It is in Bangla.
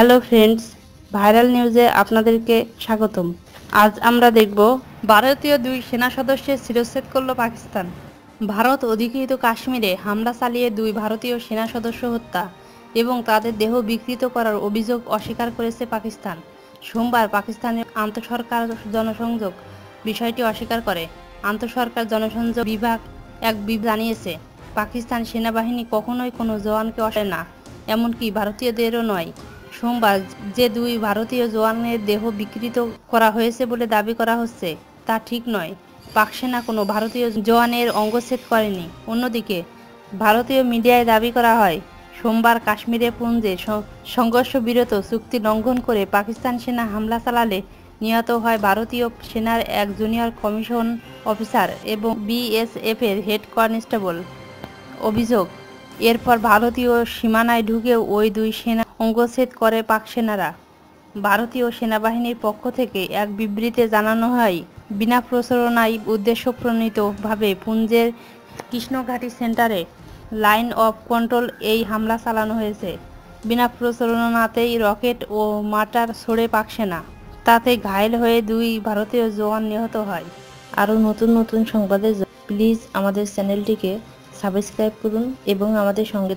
হ্যালো ফ্রেন্ডস, ভাইরাল নিউজে আপনাদেরকে স্বাগতম। আজ আমরা দেখব ভারতীয় দুই সেনা সদস্যের শিরচ্ছেদ করল পাকিস্তান। ভারত অধিকৃত কাশ্মীরে হামলা চালিয়ে দুই ভারতীয় সেনা সদস্য হত্যা এবং তাদের দেহ বিকৃত করার অভিযোগ অস্বীকার করেছে পাকিস্তান। সোমবার পাকিস্তানের আন্তঃসরকার জনসংযোগ বিষয়টি অস্বীকার করে। আন্তঃসরকার জনসংযোগ বিভাগ এক বিব জানিয়েছে, পাকিস্তান সেনাবাহিনী কখনোই কোনো জওয়ানকে অসে না, এমনকি ভারতীয়দেরও নয়। সোমবার যে দুই ভারতীয় জওয়ানের দেহ বিকৃত করা হয়েছে বলে দাবি করা হচ্ছে, তা ঠিক নয়। পাক সেনা কোনো ভারতীয় জওয়ানের অঙ্গচ্ছেদ করেনি। অন্যদিকে, ভারতীয় মিডিয়ায় দাবি করা হয়, সোমবার কাশ্মীরে পুঞ্জে স- সংঘর্ষবিরত চুক্তি লঙ্ঘন করে পাকিস্তান সেনা হামলা চালালে নিহত হয় ভারতীয় সেনার এক জুনিয়র কমিশন অফিসার এবং বিএসএফ এর হেড কনস্টেবল। অভিযোগ এরপর ভারতীয় সীমানায় ঢুকে ওই দুই সেনা অঙ্গচ্ছেদ করে পাক সেনারা। ভারতীয় সেনাবাহিনীর পক্ষ থেকে এক বিবৃতিতে জানানো হয়, বিনা প্রচারণায় উদ্দেশ্যপ্রণীতভাবে পুঞ্জের কৃষ্ণঘাটি সেন্টারে লাইন অফ কন্ট্রোল এই হামলা চালানো হয়েছে। বিনা প্রচারণাতেই রকেট ও মাটার ছড়ে পাক সেনা। তাতে ঘায়েল হয়ে দুই ভারতীয় জওয়ান নিহত হয়। আরও নতুন নতুন সংবাদের প্লিজ আমাদের চ্যানেলটিকে সাবস্ক্রাইব করুন এবং আমাদের সঙ্গে